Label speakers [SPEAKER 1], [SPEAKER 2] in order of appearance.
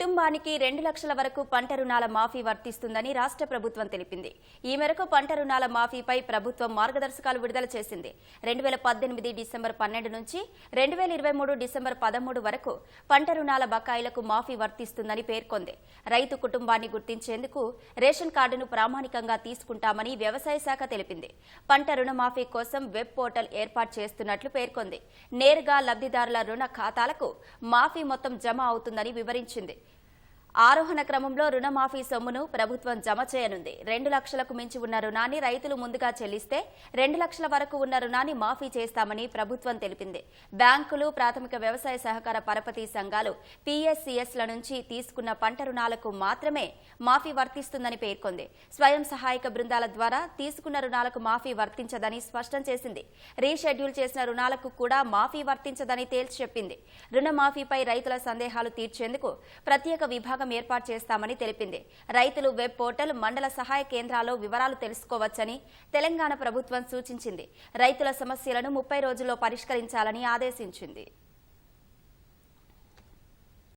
[SPEAKER 1] కుటుంబానికి రెండు లక్షల వరకు పంట రుణాల మాఫీ వర్తిస్తుందని రాష్ట్ర ప్రభుత్వం తెలిపింది. ఈ మేరకు పంట రుణాల మాఫీపై ప్రభుత్వం మార్గదర్శకాలు విడుదల చేసింది. రెండు వేల పద్దెనిమిది డిసెంబర్ పన్నెండు నుంచి రెండు వేల ఇరవై మూడు డిసెంబర్ పదమూడు వరకు పంట రుణాల బకాయిలకు మాఫీ వర్తిస్తుందని పేర్కొంది. రైతు కుటుంబాన్ని గుర్తించేందుకు రేషన్ కార్డును ప్రామాణికంగా తీసుకుంటామని వ్యవసాయ శాఖ తెలిపింది. పంట రుణమాఫీ కోసం వెబ్ పోర్టల్ ఏర్పాటు చేస్తున్నట్లు పేర్కొంది. నేరుగా లబ్ధిదారుల రుణ ఖాతాలకు మాఫీ మొత్తం జమ అవుతుందని వివరించింది. ఆరోహణ క్రమంలో రుణమాఫీ సొమ్మును ప్రభుత్వం జమ చేయనుంది. రెండు లక్షలకు మించి ఉన్న రుణాన్ని రైతులు ముందుగా చెల్లిస్తే రెండు లక్షల వరకు ఉన్న రుణాన్ని మాఫీ చేస్తామని ప్రభుత్వం తెలిపింది. బ్యాంకులు ప్రాథమిక వ్యవసాయ సహకార పరపతి సంఘాలు పీఎస్సీఎస్ల నుంచి తీసుకున్న పంట రుణాలకు మాత్రమే మాఫీ వర్తిస్తుందని పేర్కొంది. స్వయం సహాయక బృందాల ద్వారా తీసుకున్న రుణాలకు మాఫీ వర్తించదని స్పష్టం చేసింది. రీషెడ్యూల్ చేసిన రుణాలకు కూడా మాఫీ వర్తించదని తేల్చి చెప్పింది. రుణమాఫీపై రైతుల సందేహాలు తీర్చేందుకు ప్రత్యేక విభాగం ఏర్పాటు చేస్తామని తెలిపింది. రైతులు వెబ్ పోర్టల్ మండల సహాయ కేంద్రాల్లో వివరాలు తెలుసుకోవచ్చని తెలంగాణ ప్రభుత్వం సూచించింది. రైతుల సమస్యలను ముప్పై రోజుల్లో పరిష్కరించాలని ఆదేశించింది.